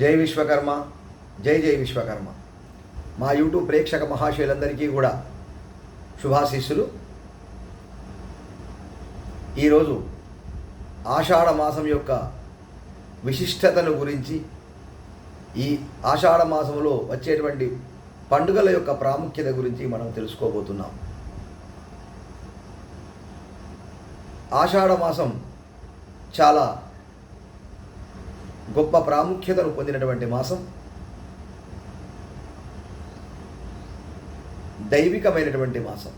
జై విశ్వకర్మ జై జై విశ్వకర్మ. మా యూట్యూబ్ ప్రేక్షక మహాశయులందరికీ కూడా శుభాశీస్సులు. ఈరోజు ఆషాఢ మాసం యొక్క విశిష్టతను గురించి ఈ ఆషాఢ మాసంలో వచ్చేటువంటి పండుగల యొక్క ప్రాముఖ్యత గురించి మనం తెలుసుకోబోతున్నాం. ఆషాఢ మాసం చాలా గొప్ప ప్రాముఖ్యతను పొందినటువంటి మాసం. దైవికమైనటువంటి మాసం.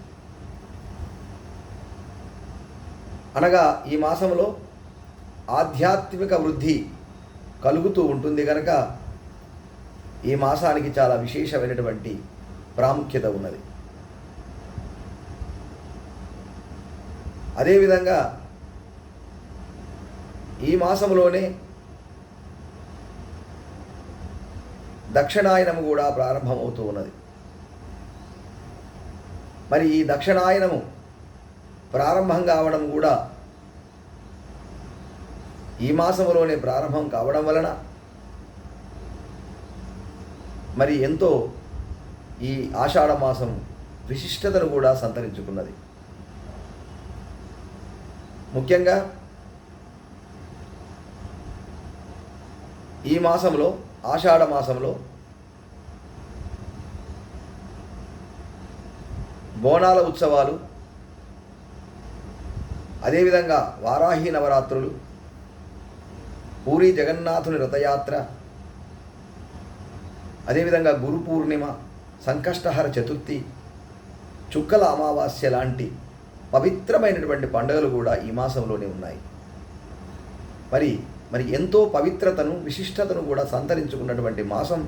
అనగా ఈ మాసంలో ఆధ్యాత్మిక వృద్ధి కలుగుతూ ఉంటుంది కనుక ఈ మాసానికి చాలా విశేషమైనటువంటి ప్రాముఖ్యత ఉన్నది. అదేవిధంగా ఈ మాసంలోనే దక్షిణాయనము కూడా ప్రారంభమవుతూ ఉన్నది. మరి ఈ దక్షిణాయనము ప్రారంభం కావడం కూడా ఈ మాసంలోనే ప్రారంభం కావడం వలన మరి ఎంతో ఈ ఆషాఢ మాసం విశిష్టతను కూడా సంతరించుకున్నది. ముఖ్యంగా ఈ మాసంలో ఆషాఢ మాసంలో బోనాల ఉత్సవాలు అదేవిధంగా వారాహి నవరాత్రులు పూరి జగన్నాథుని రథయాత్ర అదేవిధంగా గురు పూర్ణిమ సంకష్టహర చతుర్థి చుక్కల అమావాస్య లాంటి పవిత్రమైనటువంటి పండుగలు కూడా ఈ మాసంలోనే ఉన్నాయి. మరి మరి ఎంతో పవిత్రతను విశిష్టతను కూడా సంతరించుకున్నటువంటి మాసం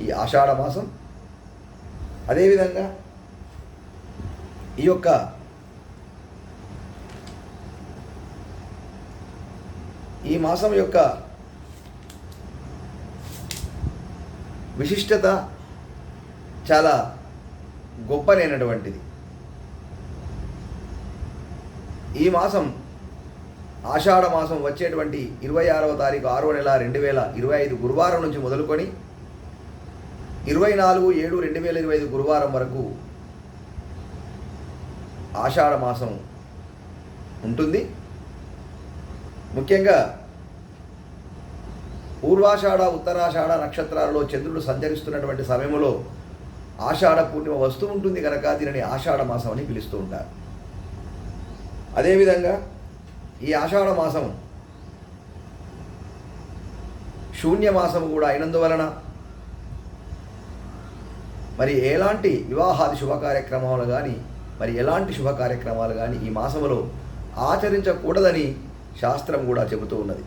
ఈ ఆషాఢ మాసం. అదేవిధంగా ఈ యొక్క ఈ మాసం యొక్క విశిష్టత చాలా గొప్పనైనటువంటిది ఈ మాసం ఆషాఢ మాసం వచ్చేటువంటి ఇరవై ఆరవ తారీఖు ఆరో నెల రెండు వేల ఇరవై ఐదు గురువారం నుంచి మొదలుకొని ఇరవై నాలుగు ఏడు రెండు వేల ఇరవై ఐదు గురువారం వరకు ఆషాఢ మాసం ఉంటుంది. ముఖ్యంగా పూర్వాషాఢ ఉత్తరాషాఢ నక్షత్రాలలో చంద్రుడు సంచరిస్తున్నటువంటి సమయంలో ఆషాఢ పూర్ణిమ వస్తూ ఉంటుంది కనుక దీనిని ఆషాఢ మాసం అని పిలుస్తూ ఉంటారు. అదేవిధంగా ఈ ఆషాఢ మాసం శూన్య మాసం కూడా అయినందువలన మరి ఎలాంటి వివాహాది శుభ కార్యక్రమాలు కానీ మరి ఎలాంటి శుభ కార్యక్రమాలు కానీ ఈ మాసంలో ఆచరించకూడదని శాస్త్రం కూడా చెబుతూ ఉన్నది.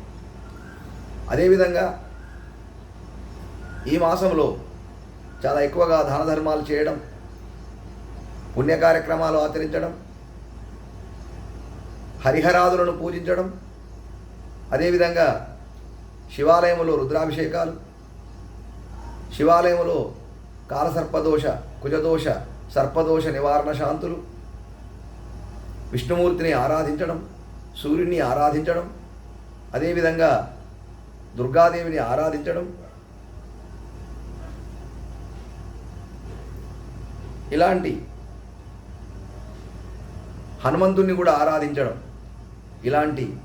అదేవిధంగా ఈ మాసంలో చాలా ఎక్కువగా దాన ధర్మాలు చేయడం పుణ్య కార్యక్రమాలు ఆచరించడం హరిహరాదులను పూజించడం అదేవిధంగా శివాలయంలో రుద్రాభిషేకాలు శివాలయంలో కాలసర్పదోష కుజదోష సర్పదోష నివారణ శాంతులు విష్ణుమూర్తిని ఆరాధించడం సూర్యుని ఆరాధించడం అదేవిధంగా దుర్గాదేవిని ఆరాధించడం. ఇలాంటి హనుమంతుణ్ణి కూడా ఆరాధించడం. ఇలాంటి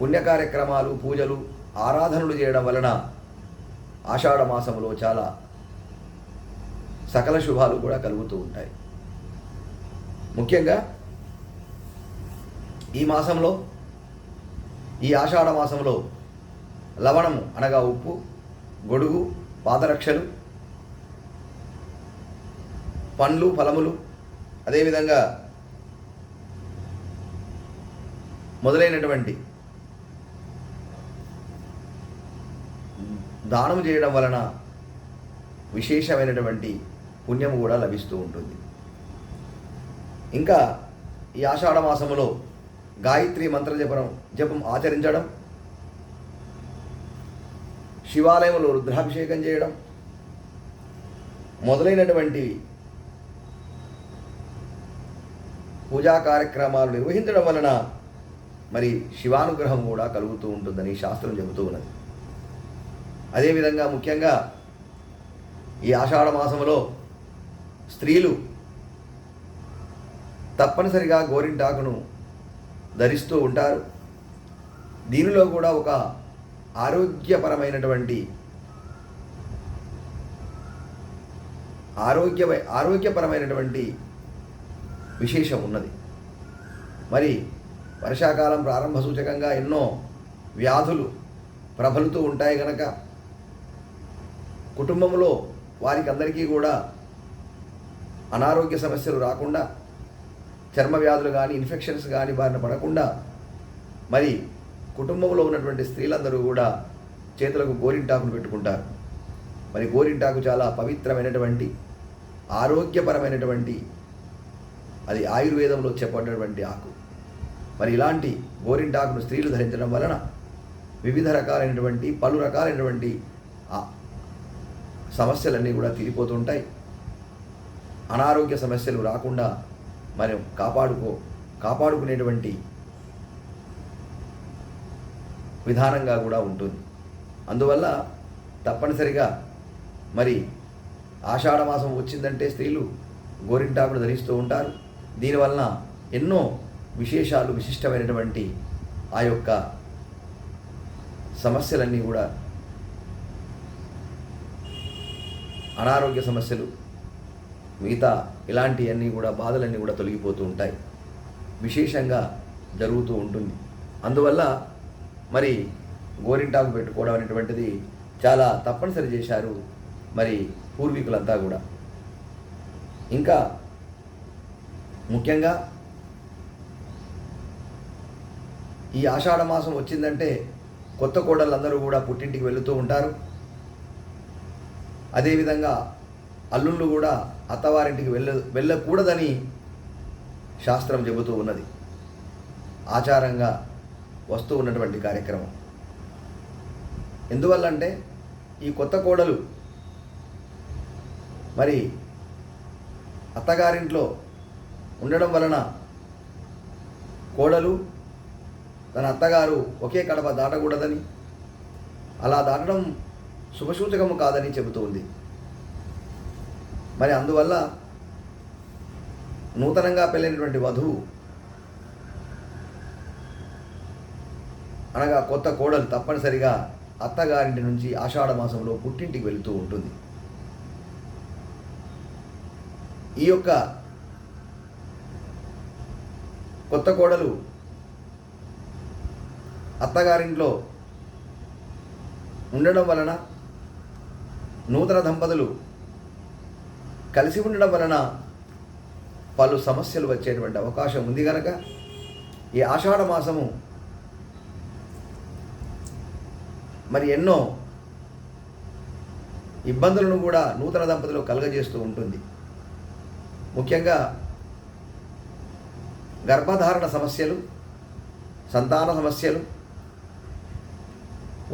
పుణ్య కార్యక్రమాలు పూజలు ఆరాధనలు చేయడం వలన ఆషాఢ మాసంలో చాలా సకల శుభాలు కూడా కలుగుతూ ఉంటాయి. ముఖ్యంగా ఈ మాసంలో ఈ ఆషాఢ మాసంలో లవణము అనగా ఉప్పు గొడుగు పాదరక్షలు పండ్లు ఫలములు అదేవిధంగా మొదలైనటువంటి దానం చేయడం వలన విశేషమైనటువంటి పుణ్యం కూడా లభిస్తూ ఉంటుంది. ఇంకా ఈ ఆషాఢ మాసములో గాయత్రి మంత్ర జపం జపం ఆచరించడం శివాలయంలో రుద్రాభిషేకం చేయడం మొదలైనటువంటి పూజా కార్యక్రమాలు నిర్వహించడం వలన మరి శివానుగ్రహం కూడా కలుగుతూ ఉంటుందని శాస్త్రం చెబుతూ ఉన్నది. అదేవిధంగా ముఖ్యంగా ఈ ఆషాఢ మాసంలో స్త్రీలు తప్పనిసరిగా గోరింటాకును ధరిస్తూ ఉంటారు. దీనిలో కూడా ఒక ఆరోగ్యపరమైనటువంటి ఆరోగ్య ఆరోగ్యపరమైనటువంటి విశేషం ఉన్నది. మరి వర్షాకాలం ప్రారంభ సూచకంగా ఎన్నో వ్యాధులు ప్రబలుతూ ఉంటాయి కనుక కుటుంబంలో వారికి అందరికీ కూడా అనారోగ్య సమస్యలు రాకుండా చర్మ వ్యాధులు కానీ ఇన్ఫెక్షన్స్ కానీ బారిన పడకుండా మరి కుటుంబంలో ఉన్నటువంటి స్త్రీలందరూ కూడా చేతులకు గోరింటాకును పెట్టుకుంటారు. మరి గోరింటాకు చాలా పవిత్రమైనటువంటి ఆరోగ్యపరమైనటువంటి అది ఆయుర్వేదంలో చెప్పబడినటువంటి ఆకు. మరి ఇలాంటి గోరింటాకును స్త్రీలు ధరించడం వలన వివిధ రకాలైనటువంటి పలు రకాలైనటువంటి సమస్యలన్నీ కూడా తీరిపోతుంటాయి. అనారోగ్య సమస్యలు రాకుండా మనం కాపాడుకో కాపాడుకునేటువంటి విధానంగా కూడా ఉంటుంది. అందువల్ల తప్పనిసరిగా మరి ఆషాఢ మాసం వచ్చిందంటే స్త్రీలు గోరింటాకులు ధరిస్తూ ఉంటారు. దీనివలన ఎన్నో విశేషాలు విశిష్టమైనటువంటి ఆ యొక్క సమస్యలన్నీ కూడా అనారోగ్య సమస్యలు మిగతా ఇలాంటివన్నీ కూడా బాధలన్నీ కూడా తొలగిపోతూ ఉంటాయి. విశేషంగా జరుగుతూ ఉంటుంది. అందువల్ల మరి గోరింటాకు పెట్టుకోవడం అనేటువంటిది చాలా తప్పనిసరి చేశారు మరి పూర్వీకులంతా కూడా. ఇంకా ముఖ్యంగా ఈ ఆషాఢ మాసం వచ్చిందంటే కొత్త కోడళ్ళందరూ కూడా పుట్టింటికి వెళుతూ ఉంటారు. అదేవిధంగా అల్లుళ్ళు కూడా అత్తవారింటికి వెళ్ళ వెళ్ళకూడదని శాస్త్రం చెబుతూ ఉన్నది. ఆచారంగా వస్తూ ఉన్నటువంటి కార్యక్రమం. ఎందువల్లంటే ఈ కొత్త కోడలు మరి అత్తగారింట్లో ఉండడం వలన కోడలు తన అత్తగారు ఒకే కడప దాటకూడదని అలా దాటడం శుభసూచకము కాదని చెబుతోంది. మరి అందువల్ల నూతనంగా పెళ్ళైనటువంటి వధువు అనగా కొత్త కోడలు తప్పనిసరిగా అత్తగారింటి నుంచి ఆషాఢ మాసంలో పుట్టింటికి వెళుతూ ఉంటుంది. ఈ యొక్క కొత్త కోడలు అత్తగారింట్లో ఉండడం వలన నూతన దంపతులు కలిసి ఉండడం వలన పలు సమస్యలు వచ్చేటువంటి అవకాశం ఉంది కనుక ఈ ఆషాఢ మాసము మరి ఎన్నో ఇబ్బందులను కూడా నూతన దంపతులు కలుగజేస్తూ ఉంటుంది. ముఖ్యంగా గర్భధారణ సమస్యలు సంతాన సమస్యలు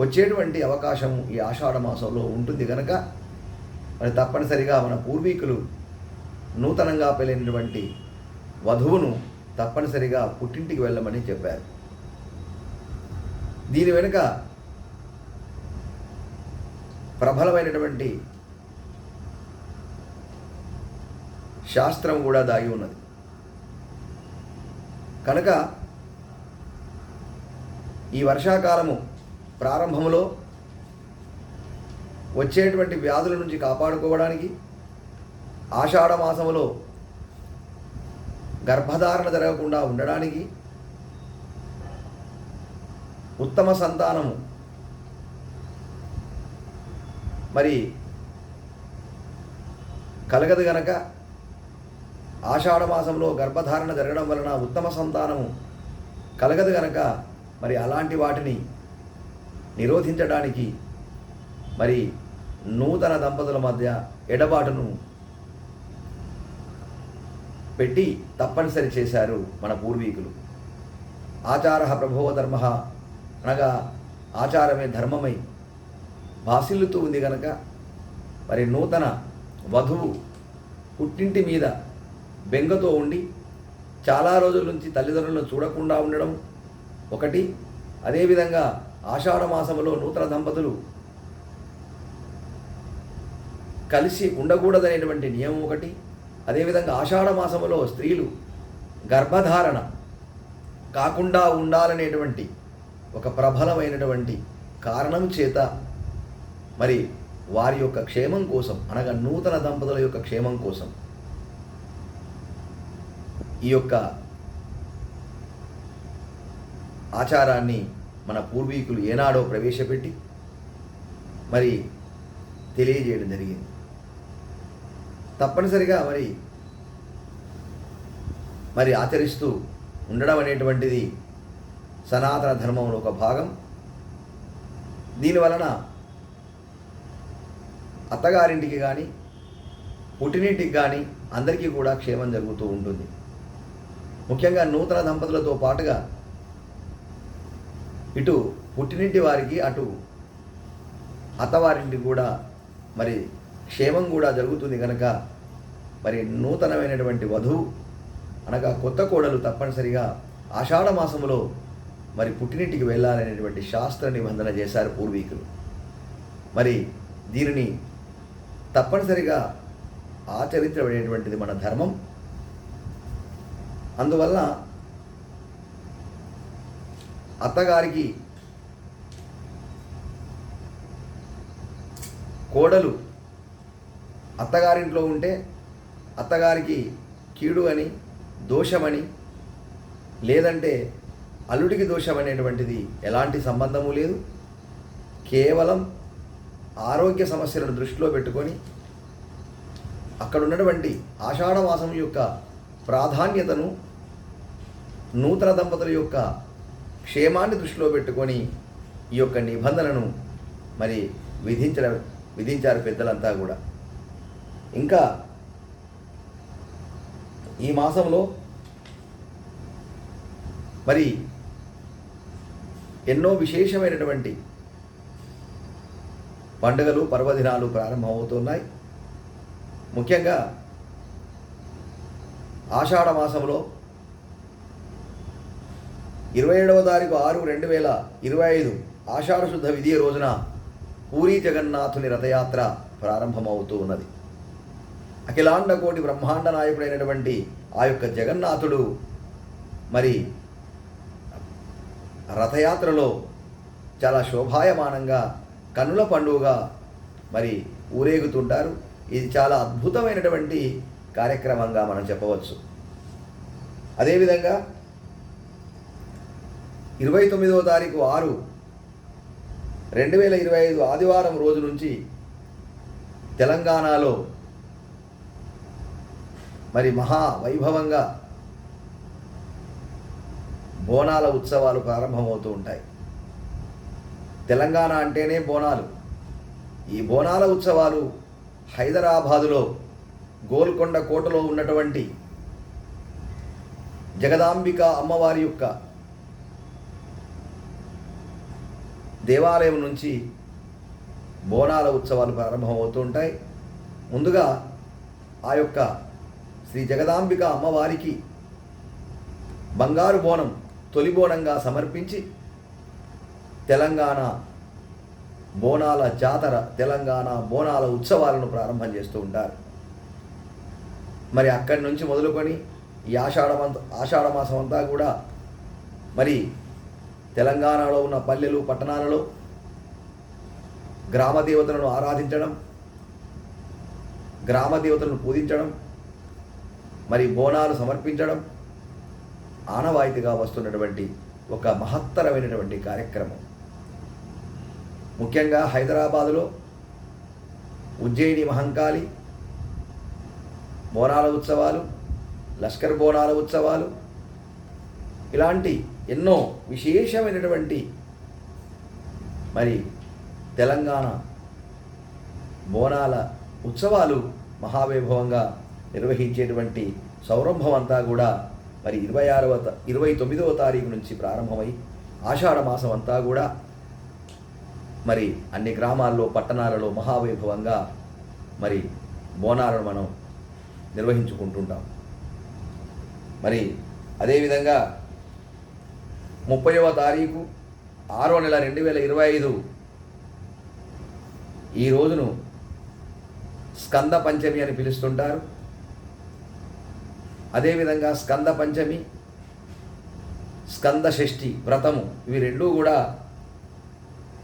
వచ్చేటువంటి అవకాశం ఈ ఆషాఢ మాసంలో ఉంటుంది కనుక మరి తప్పనిసరిగా మన పూర్వీకులు నూతనంగా పెళ్ళినటువంటి వధువును తప్పనిసరిగా పుట్టింటికి వెళ్ళమని చెప్పారు. దీని వెనుక ప్రబలమైనటువంటి శాస్త్రం కూడా దాగి ఉన్నది. కనుక ఈ వర్షాకాలము ప్రారంభంలో వచ్చేటువంటి వ్యాధుల నుంచి కాపాడుకోవడానికి ఆషాఢ మాసంలో గర్భధారణ జరగకుండా ఉండడానికి ఉత్తమ సంతానము. మరి కలగదు గనక ఆషాఢ మాసంలో గర్భధారణ జరగడం వలన ఉత్తమ సంతానము కలగదు గనక మరి అలాంటి వాటిని నిరోధించడానికి మరి నూతన దంపతుల మధ్య ఎడబాటును పెట్టి తప్పనిసరి చేశారు మన పూర్వీకులు. ఆచార ప్రభో ధర్మ అనగా ఆచారమే ధర్మమై భాసిల్లుతూ ఉంది కనుక మరి నూతన వధువు పుట్టింటి మీద బెంగతో ఉండి చాలా రోజుల నుంచి తల్లిదండ్రులను చూడకుండా ఉండడం ఒకటి. అదేవిధంగా ఆషాఢ మాసంలో నూతన దంపతులు కలిసి ఉండకూడదనేటువంటి నియమం ఒకటి. అదేవిధంగా ఆషాఢ మాసంలో స్త్రీలు గర్భధారణ కాకుండా ఉండాలనేటువంటి ఒక ప్రబలమైనటువంటి కారణం చేత మరి వారి యొక్క క్షేమం కోసం అనగా నూతన దంపతుల యొక్క క్షేమం కోసం ఈ యొక్క ఆచారాన్ని మన పూర్వీకులు ఏనాడో ప్రవేశపెట్టి మరి తెలియజేయడం జరిగింది. తప్పనిసరిగా మరి మరి ఆచరిస్తూ ఉండడం అనేటువంటిది సనాతన ధర్మంలో ఒక భాగం. దీనివలన అత్తగారింటికి కానీ పుట్టినింటికి కానీ అందరికీ కూడా క్షేమం జరుగుతూ ఉంటుంది. ముఖ్యంగా నూతన దంపతులతో పాటుగా ఇటు పుట్టినింటి వారికి అటు అత్తవారింటికి కూడా మరి క్షేమం కూడా జరుగుతుంది కనుక మరి నూతనమైనటువంటి వధువు అనగా కొత్త కోడలు తప్పనిసరిగా ఆషాఢ మాసంలో మరి పుట్టినింటికి వెళ్ళాలనేటువంటి శాస్త్ర నిబంధన చేశారు పూర్వీకులు. మరి దీనిని తప్పనిసరిగా ఆచరించబడేటువంటిది మన ధర్మం. అందువల్ల అత్తగారికి కోడలు అత్తగారింట్లో ఉంటే అత్తగారికి కీడు అని దోషమని లేదంటే అల్లుడికి దోషం అనేటువంటిది ఎలాంటి సంబంధము లేదు. కేవలం ఆరోగ్య సమస్యలను దృష్టిలో పెట్టుకొని అక్కడ ఉన్నటువంటి ఆషాఢమాసం యొక్క ప్రాధాన్యతను నూతన దంపతుల యొక్క క్షేమాన్ని దృష్టిలో పెట్టుకొని ఈ యొక్క నిబంధనను మరి విధించడం విధించారు పెద్దలంతా కూడా. ఇంకా ఈ మాసంలో మరి ఎన్నో విశేషమైనటువంటి పండుగలు పర్వదినాలు ప్రారంభమవుతున్నాయి. ముఖ్యంగా ఆషాఢ మాసంలో ఇరవై ఏడవ తారీఖు ఆరు రెండు వేల ఇరవై ఐదు ఆషాఢశుద్ధ విధి రోజున పూరీ జగన్నాథుని రథయాత్ర ప్రారంభమవుతూ ఉన్నది. అఖిలాండ కోటి బ్రహ్మాండ నాయకుడైనటువంటి ఆ యొక్క జగన్నాథుడు మరి రథయాత్రలో చాలా శోభాయమానంగా కన్నుల పండుగగా మరి ఊరేగుతుంటారు. ఇది చాలా అద్భుతమైనటువంటి కార్యక్రమంగా మనం చెప్పవచ్చు. అదేవిధంగా ఇరవై తొమ్మిదవ తారీఖు ఆరు రెండు వేల ఇరవై ఐదు ఆదివారం రోజు నుంచి తెలంగాణలో మరి మహా వైభవంగా బోనాల ఉత్సవాలు ప్రారంభమవుతూ ఉంటాయి. తెలంగాణ అంటేనే బోనాలు. ఈ బోనాల ఉత్సవాలు హైదరాబాదులో గోల్కొండ కోటలో ఉన్నటువంటి జగదాంబిక అమ్మవారి యొక్క దేవాలయం నుంచి బోనాల ఉత్సవాలు ప్రారంభమవుతూ ఉంటాయి ముందుగా ఆ యొక్క శ్రీ జగదాంబిక అమ్మవారికి బంగారు బోనం తొలి బోనంగా సమర్పించి తెలంగాణ బోనాల జాతర తెలంగాణ బోనాల ఉత్సవాలను ప్రారంభం చేస్తూ ఉంటారు. మరి అక్కడి నుంచి మొదలుకొని ఈ ఆషాఢ ఆషాఢ మాసం అంతా కూడా మరి తెలంగాణలో ఉన్న పల్లెలు పట్టణాలలో గ్రామ దేవతలను ఆరాధించడం గ్రామ దేవతలను పూజించడం మరి బోనాలు సమర్పించడం ఆనవాయితీగా వస్తున్నటువంటి ఒక మహత్తరమైనటువంటి కార్యక్రమం. ముఖ్యంగా హైదరాబాదులో ఉజ్జయిని మహంకాళి బోనాల ఉత్సవాలు లష్కర్ బోనాల ఉత్సవాలు ఇలాంటి ఎన్నో విశేషమైనటువంటి మరి తెలంగాణ బోనాల ఉత్సవాలు మహావైభవంగా నిర్వహించేటువంటి సౌరంభం అంతా కూడా మరి ఇరవై ఆరవ త- ఇరవై తొమ్మిదవ తారీఖు నుంచి ప్రారంభమై ఆషాఢ మాసం అంతా కూడా మరి అన్ని గ్రామాల్లో పట్టణాలలో మహావైభవంగా మరి బోనాలను మనం నిర్వహించుకుంటుంటాం. మరి అదేవిధంగా ముప్పైవ తారీఖు ఆరో నెల రెండు వేల ఇరవై ఐదు. ఈ రోజును స్కంద పంచమి అని పిలుస్తుంటారు. అదేవిధంగా స్కంద పంచమి స్కంద షష్ఠి వ్రతము ఇవి రెండూ కూడా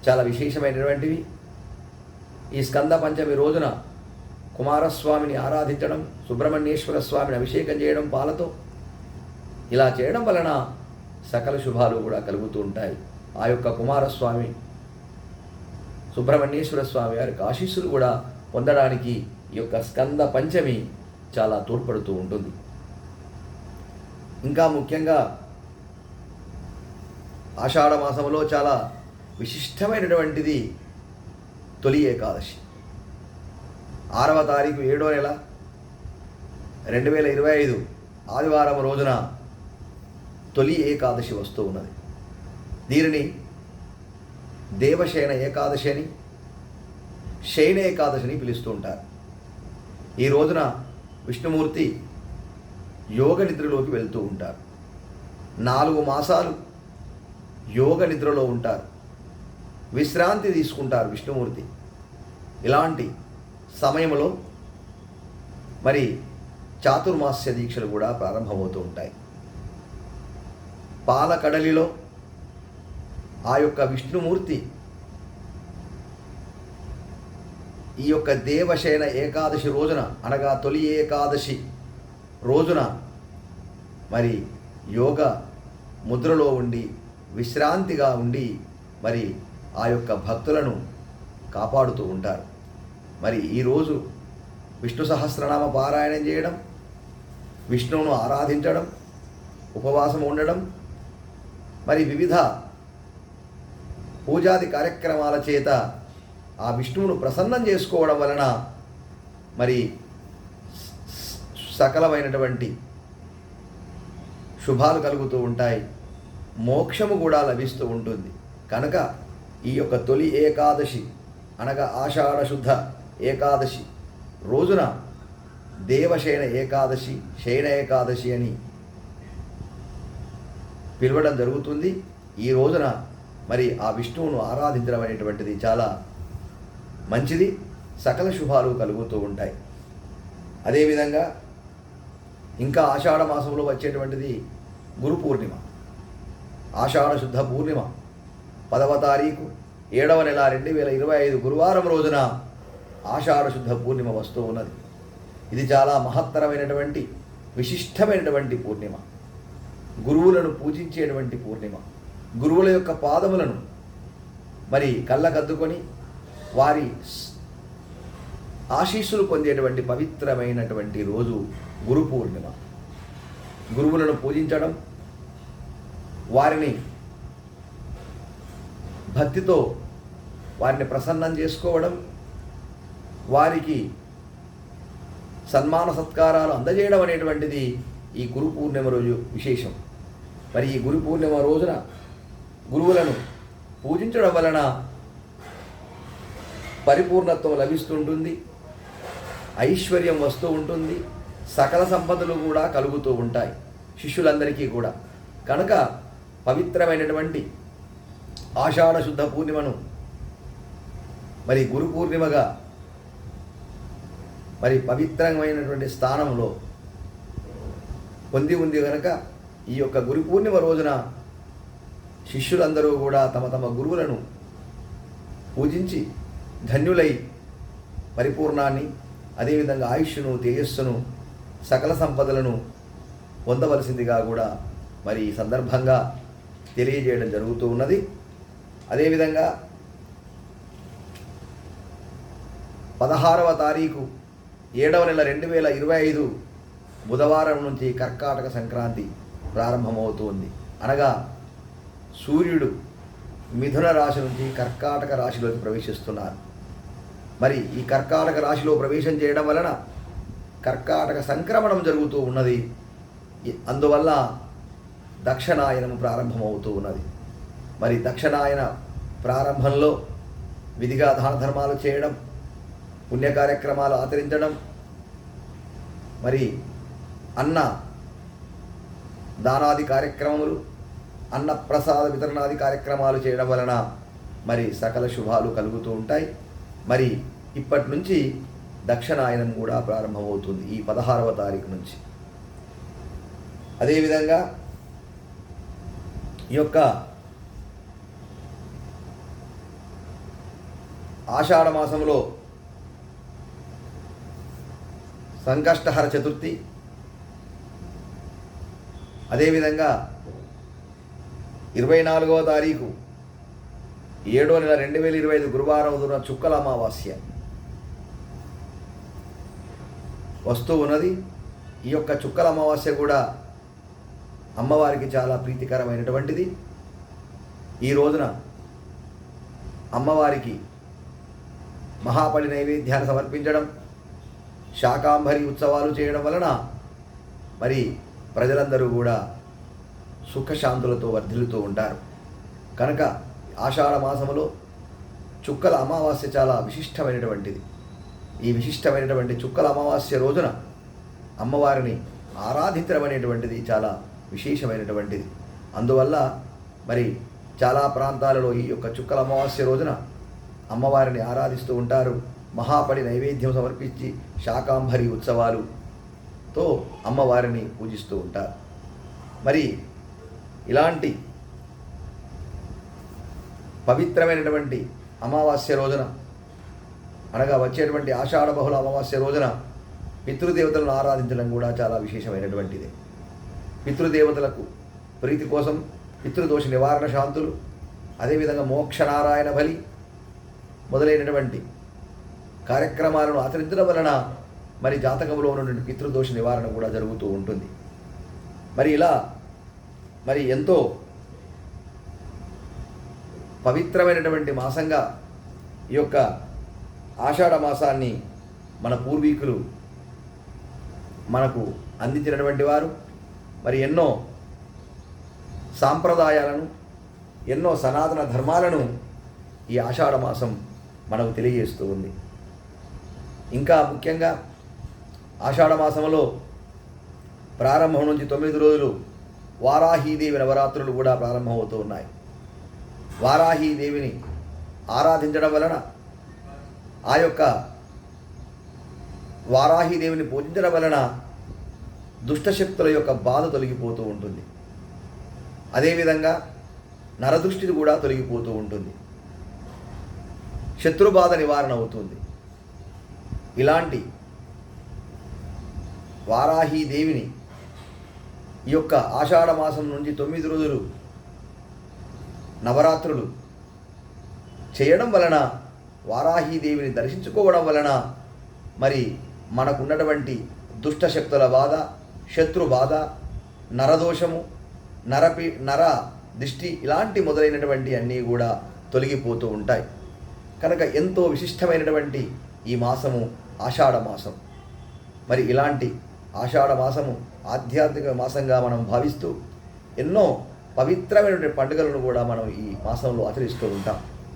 చాలా విశేషమైనటువంటివి. ఈ స్కంద పంచమి రోజున కుమారస్వామిని ఆరాధించడం సుబ్రహ్మణ్యేశ్వర స్వామిని అభిషేకం చేయడం పాలతో ఇలా చేయడం వలన సకల శుభాలు కూడా కలుగుతూ ఉంటాయి. ఆ యొక్క కుమారస్వామి సుబ్రహ్మణ్యేశ్వర స్వామి వారికి ఆశీస్సులు కూడా పొందడానికి ఈ యొక్క స్కంద పంచమి చాలా తోడ్పడుతూ ఉంటుంది. ఇంకా ముఖ్యంగా ఆషాఢ మాసంలో చాలా విశిష్టమైనటువంటిది తొలి ఏకాదశి. ఆరవ తారీఖు ఏడో నెల రెండు వేల ఇరవై ఐదు ఆదివారం రోజున తొలి ఏకాదశి వస్తూ ఉన్నది. దీనిని దేవశయన ఏకాదశి అని శయన ఏకాదశిని పిలుస్తూ ఉంటారు. ఈ రోజున విష్ణుమూర్తి యోగ నిద్రలోకి వెళ్తూ ఉంటారు. నాలుగు మాసాలు యోగ నిద్రలో ఉంటారు. విశ్రాంతి తీసుకుంటారు విష్ణుమూర్తి. ఇలాంటి సమయంలో మరి చాతుర్మాస్య దీక్షలు కూడా ప్రారంభమవుతూ ఉంటాయి. పాలకడలిలో ఆ యొక్క విష్ణుమూర్తి ఈ యొక్క దేవశయన ఏకాదశి రోజున అనగా తొలి ఏకాదశి రోజున మరి యోగ ముద్రలో ఉండి విశ్రాంతిగా ఉండి మరి ఆ యొక్క భక్తులను కాపాడుతూ ఉంటారు. మరి ఈరోజు విష్ణు సహస్రనామ పారాయణం చేయడం విష్ణువును ఆరాధించడం ఉపవాసం ఉండడం మరి వివిధ పూజాది కార్యక్రమాల చేత ఆ విష్ణువును ప్రసన్నం చేసుకోవడం వలన మరి సకలమైనటువంటి శుభాలు కలుగుతూ ఉంటాయి. మోక్షము కూడా లభిస్తూ ఉంటుంది. కనుక ఈ యొక్క తొలి ఏకాదశి అనగా ఆషాఢశుద్ధ ఏకాదశి రోజున దేవశయన ఏకాదశి శయన ఏకాదశి అని పిలవడం జరుగుతుంది. ఈ రోజున మరి ఆ విష్ణువును ఆరాధించడం అనేటువంటిది చాలా మంచిది. సకల శుభాలు కలుగుతూ ఉంటాయి. అదేవిధంగా ఇంకా ఆషాఢ మాసంలో వచ్చేటువంటిది గురు పూర్ణిమ. ఆషాఢ శుద్ధ పూర్ణిమ. పదవ తారీఖు ఏడవ నెల రెండు వేల ఇరవై ఐదు గురువారం రోజున ఆషాఢ శుద్ధ పూర్ణిమ వస్తూ ఉన్నది. ఇది చాలా మహత్తరమైనటువంటి విశిష్టమైనటువంటి పూర్ణిమ. గురువులను పూజించేటువంటి పూర్ణిమ. గురువుల యొక్క పాదములను మరి కళ్ళకద్దుకొని వారి ఆశీస్సులు పొందేటువంటి పవిత్రమైనటువంటి రోజు గురు పూర్ణిమ. గురువులను పూజించడం వారిని భక్తితో వారిని ప్రసన్నం చేసుకోవడం వారికి సన్మాన సత్కారాలు అందజేయడం అనేటువంటిది ఈ గురు పూర్ణిమ రోజు విశేషం. మరి ఈ గురు పూర్ణిమ రోజున గురువులను పూజించడం వలన పరిపూర్ణత్వం లభిస్తుంటుంది ఐశ్వర్యం వస్తూ ఉంటుంది సకల సంపదలు కూడా కలుగుతూ ఉంటాయి శిష్యులందరికీ కూడా. కనుక పవిత్రమైనటువంటి ఆషాఢ శుద్ధ పూర్ణిమను మరి గురు పూర్ణిమగా మరి పవిత్రమైనటువంటి స్థానంలో పొంది ఉంది కనుక ఈ యొక్క గురు పూర్ణిమ రోజున శిష్యులందరూ కూడా తమ తమ గురువులను పూజించి ధన్యులై పరిపూర్ణాన్ని అదేవిధంగా ఆయుష్ను తేజస్సును సకల సంపదలను పొందవలసిందిగా కూడా మరి ఈ సందర్భంగా తెలియజేయడం జరుగుతూ ఉన్నది. అదేవిధంగా పదహారవ తారీఖు ఏడవ నెల రెండు వేల ఇరవై ఐదు బుధవారం నుంచి కర్కాటక సంక్రాంతి ప్రారంభమవుతుంది. అనగా సూర్యుడు మిథున రాశి నుంచి కర్కాటక రాశిలోకి ప్రవేశిస్తున్నారు. మరి ఈ కర్కాటక రాశిలో ప్రవేశం చేయడం వలన కర్కాటక సంక్రమణం జరుగుతూ ఉన్నది. అందువల్ల దక్షిణాయనం ప్రారంభమవుతూ ఉన్నది. మరి దక్షిణాయన ప్రారంభంలో విధిగా దాన ధర్మాలు చేయడం పుణ్య కార్యక్రమాలు ఆచరించడం మరి అన్న దానాది కార్యక్రమములు అన్న ప్రసాద వితరణాది కార్యక్రమాలు చేయడం వలన మరి సకల శుభాలు కలుగుతూ ఉంటాయి. మరి ఇప్పటి నుంచి దక్షిణాయనం కూడా ప్రారంభమవుతుంది ఈ పదహారవ తారీఖు నుంచి. అదేవిధంగా ఈ యొక్క ఆషాఢ మాసంలో సంకష్టహర చతుర్థి అదేవిధంగా ఇరవై నాలుగవ తారీఖు ఏడో నెల రెండు వేల ఇరవై ఐదు గురువారం రోజున చుక్కల అమావాస్య. వస్తూ ఉన్నది. ఈ యొక్క చుక్కల అమావాస్య కూడా అమ్మవారికి చాలా ప్రీతికరమైనటువంటిది. ఈ రోజున అమ్మవారికి మహాపడి నైవేద్యాలు సమర్పించడం శాకాంబరి ఉత్సవాలు చేయడం వలన మరి ప్రజలందరూ కూడా సుఖశాంతులతో వర్ధిల్లుతూ ఉంటారు. కనుక ఆషాఢ మాసంలో చుక్కల అమావాస్య చాలా విశిష్టమైనటువంటిది. ఈ విశిష్టమైనటువంటి చుక్కల అమావాస్య రోజున అమ్మవారిని ఆరాధించడం అనేటువంటిది చాలా విశేషమైనటువంటిది. అందువల్ల మరి చాలా ప్రాంతాలలో ఈ యొక్క చుక్కల అమావాస్య రోజున అమ్మవారిని ఆరాధిస్తూ ఉంటారు. మహాపడి నైవేద్యం సమర్పించి శాకాంబరి తో అమ్మవారిని పూజిస్తూ ఉంటారు మరి ఇలాంటి పవిత్రమైనటువంటి అమావాస్య రోజున అనగా వచ్చేటువంటి ఆషాఢ బహుళ అమావాస్య రోజున పితృదేవతలను ఆరాధించడం కూడా చాలా విశేషమైనటువంటిది. పితృదేవతలకు ప్రీతి కోసం పితృదోష నివారణ శాంతులు అదేవిధంగా మోక్షనారాయణ బలి మొదలైనటువంటి కార్యక్రమాలను ఆచరించడం వలన మరి జాతకంలో ఉన్నటువంటి పితృదోష నివారణ కూడా జరుగుతూ ఉంటుంది. మరి ఇలా మరి ఎంతో పవిత్రమైనటువంటి మాసంగా ఈ యొక్క ఆషాఢ మాసాన్ని మన పూర్వీకులు మనకు అందించినటువంటి వారు మరి ఎన్నో సాంప్రదాయాలను ఎన్నో సనాతన ధర్మాలను ఈ ఆషాఢ మాసం మనకు తెలియజేస్తూ ఉంది. ఇంకా ముఖ్యంగా ఆషాఢ మాసంలో ప్రారంభం నుంచి తొమ్మిది రోజులు వారాహీదేవి నవరాత్రులు కూడా ప్రారంభమవుతూ ఉన్నాయి. వారాహీదేవిని ఆరాధించడం వలన ఆ యొక్క వారాహీదేవిని పూజించడం వలన దుష్టశక్తుల యొక్క బాధ తొలగిపోతూ ఉంటుంది. అదేవిధంగా నరదృష్టిని కూడా తొలగిపోతూ ఉంటుంది. శత్రుబాధ నివారణ అవుతుంది. ఇలాంటి వారాహీదేవిని ఈ యొక్క ఆషాఢ మాసం నుంచి తొమ్మిది రోజులు నవరాత్రులు చేయడం వలన వారాహీదేవిని దర్శించుకోవడం వలన మరి మనకున్నటువంటి దుష్టశక్తుల బాధ శత్రు బాధ నరదోషము నరపి నర దిష్టి ఇలాంటి మొదలైనటువంటి అన్నీ కూడా తొలగిపోతూ ఉంటాయి. కనుక ఎంతో విశిష్టమైనటువంటి ఈ మాసము ఆషాఢ మాసం. మరి ఇలాంటి ఆషాఢ మాసము ఆధ్యాత్మిక మాసంగా మనం భావిస్తూ ఎన్నో పవిత్రమైనటువంటి పండుగలను కూడా మనం ఈ మాసంలో ఆచరిస్తూ ఉంటాం.